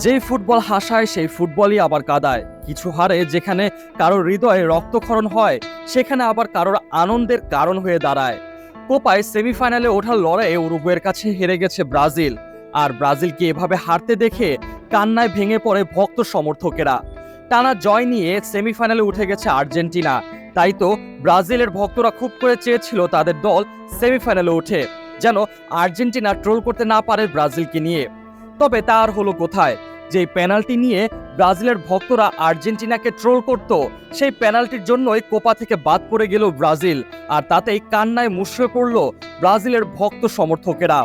যেই ফুটবল হাসায়, সেই ফুটবলই আবার কাদায়। কিছু হারে যেখানে কারোর হৃদয়ে রক্তক্ষরণ হয়, সেখানে আবার কারোর আনন্দের কারণ হয়ে দাঁড়ায়। কোপায় সেমিফাইনালে ওঠার লড়াইয়ে উরুগুয়ের কাছে হেরে গেছে ব্রাজিল। আর ব্রাজিলকে এভাবে হারতে দেখে কান্নায় ভেঙে পড়ে ভক্ত সমর্থকেরা। টানা জয় নিয়ে সেমিফাইনালে উঠে গেছে আর্জেন্টিনা। তাই তো ব্রাজিলের ভক্তরা খুব করে চেয়েছিল তাদের দল সেমিফাইনালে ওঠে, যেন আর্জেন্টিনা ট্রোল করতে না পারে ব্রাজিলকে নিয়ে। তবে তা আর হলো কোথায়? যে পেনাল্টি নিয়ে ব্রাজিলের ভক্তরা আর্জেন্টিনাকে ট্রোল করত, সেই পেনাল্টির জন্যই কোপা থেকে বাদ পড়ে গেল ব্রাজিল, আর তাতেই কান্নায় মুশড়ে পড়ল ব্রাজিলের ভক্ত সমর্থকেরা।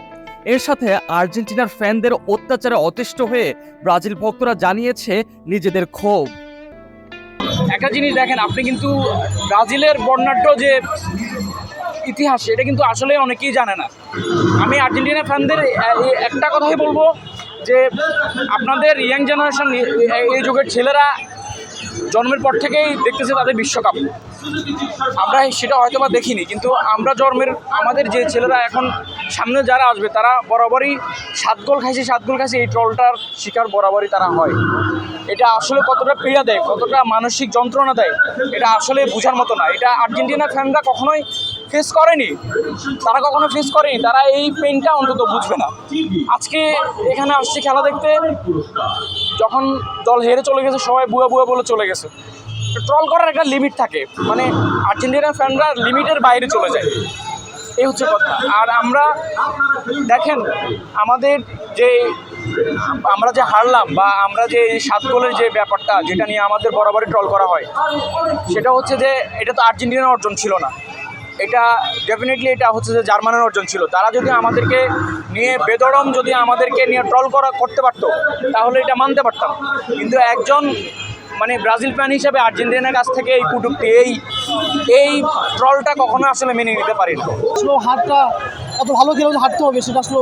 এর সাথে আর্জেন্টিনার ফ্যানদের অত্যাচারে অতিষ্ঠ হয়ে ব্রাজিল ভক্তরা জানিয়েছে নিজেদের ক্ষোভ। একটা জিনিস দেখেন, আপনি কিন্তু ব্রাজিলের বর্ণাঢ্য যে ইতিহাস এটা কিন্তু আসলে অনেকেই জানে না। আমি আর্জেন্টিনা ফ্যানদের একটা কথাই বলব যে আপনাদের ইয়াং জেনারেশন, এই যুগের ছেলেরা জন্মের পর থেকেই দেখতেছে তাদের বিশ্বকাপ। আমরা সেটা হয়তো বা দেখিনি, কিন্তু আমরা জন্মের, আমাদের যে ছেলেরা এখন সামনে যারা আসবে, তারা বরাবরই সাত গোল খাইছে, সাত গোল খাইছে, এই ট্রলটার শিকার বরাবরই তারা হয়। এটা আসলে কতটা পীড়া দেয়, কতটা মানসিক যন্ত্রণা দেয়, এটা আসলে বোঝার মতো না। এটা আর্জেন্টিনা ফ্যানরা কখনোই ফেস করেনি, তারা কখনো ফেস করেনি, তারা এই পেনটা অন্তত বুঝবে না। আজকে এখানে আসছি খেলা দেখতে, যখন দল হেরে চলে গেছে, সবাই বুয়া বুয়া বলে চলে গেছে। ট্রল করার একটা লিমিট থাকে মানে আর্জেন্টিনা ফ্যানরা লিমিটের বাইরে চলে যায়। এই হচ্ছে কথা। আর আমরা দেখেন, আমাদের যে, আমরা যে হারলাম বা আমরা যে সাত গোলের যে ব্যাপারটা, যেটা নিয়ে আমাদের বরাবরই ট্রল করা হয়, সেটা হচ্ছে যে, এটা তো আর্জেন্টিনার অর্জন ছিল না। এটা ডেফিনেটলি এটা হচ্ছে যে জার্মানের অর্জন ছিল। তারা যদি আমাদেরকে নিয়ে বেদরম যদি আমাদেরকে নিয়ে ট্রল করা করতে পারতো, তাহলে এটা মানতে পারতাম। কিন্তু একজন মানে ব্রাজিল ফ্যান হিসেবে আর্জেন্টিনার কাছ থেকে এই কুটুকটি এই এই ট্রলটা কখনো আসলে মেনে নিতে পারি না আসলে হারটা এত ভালো খেলেও যে হারতে হবে, সেটা আসলে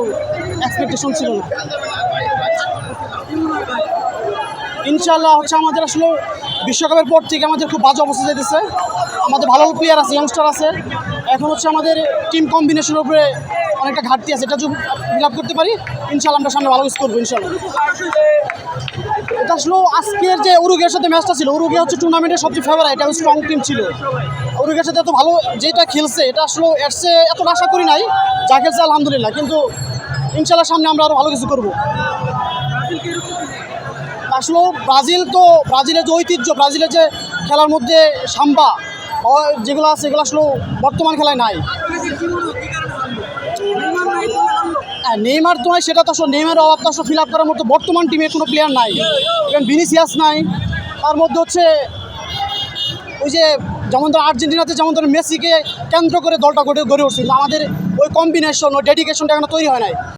এক্সপেকটেশন ছিল না। ইনশাল্লাহ হচ্ছে আমাদের আসলে বিশ্বকাপের পর থেকে আমাদের খুব বাজে অবস্থা যেতেছে আমাদের ভালো প্লেয়ার আছে ইয়ংস্টার আছে। এখন হচ্ছে আমাদের টিম কম্বিনেশনের উপরে অনেকটা ঘাটতি আছে, এটা যদি ফিল করতে পারি ইনশাল্লাহ আমরা সামনে ভালো কিছু করব ইনশাল্লাহ এটা আসলে আজকের যে উরুগের সাথে ম্যাচটা ছিল উরুগে হচ্ছে টুর্নামেন্টের সবচেয়ে ফেভারিট এটা স্ট্রং টিম ছিল। উরুগের সাথে এত ভালো যেটা খেলছে, এটা আসলে এর এত আশা করি নাই, যা খেলছে আলহামদুলিল্লাহ, কিন্তু ইনশাল্লাহ সামনে আমরা আরও ভালো কিছু করব। আসলে ব্রাজিল তো, ব্রাজিলের যে ঐতিহ্য, ব্রাজিলের যে খেলার মধ্যে সাম্বা যেগুলো আছে, এগুলো আসলে বর্তমান খেলায় নাই। হ্যাঁ নেইমার তো নাই, সেটা তো আসলে নেইমার অভাব তো আসলে ফিল আপ করার মতো বর্তমান টিমে কোনো প্লেয়ার নাই। ইভেন ভিনিসিয়াস নাই। তার মধ্যে হচ্ছে, ওই যে যেমন ধর আর্জেন্টিনাতে যেমন ধর মেসিকে কেন্দ্র করে দলটা গড়ে গড়ে উঠছে আমাদের ওই কম্বিনেশন ওই ডেডিকেশনটা এখনও তৈরি হয় নাই।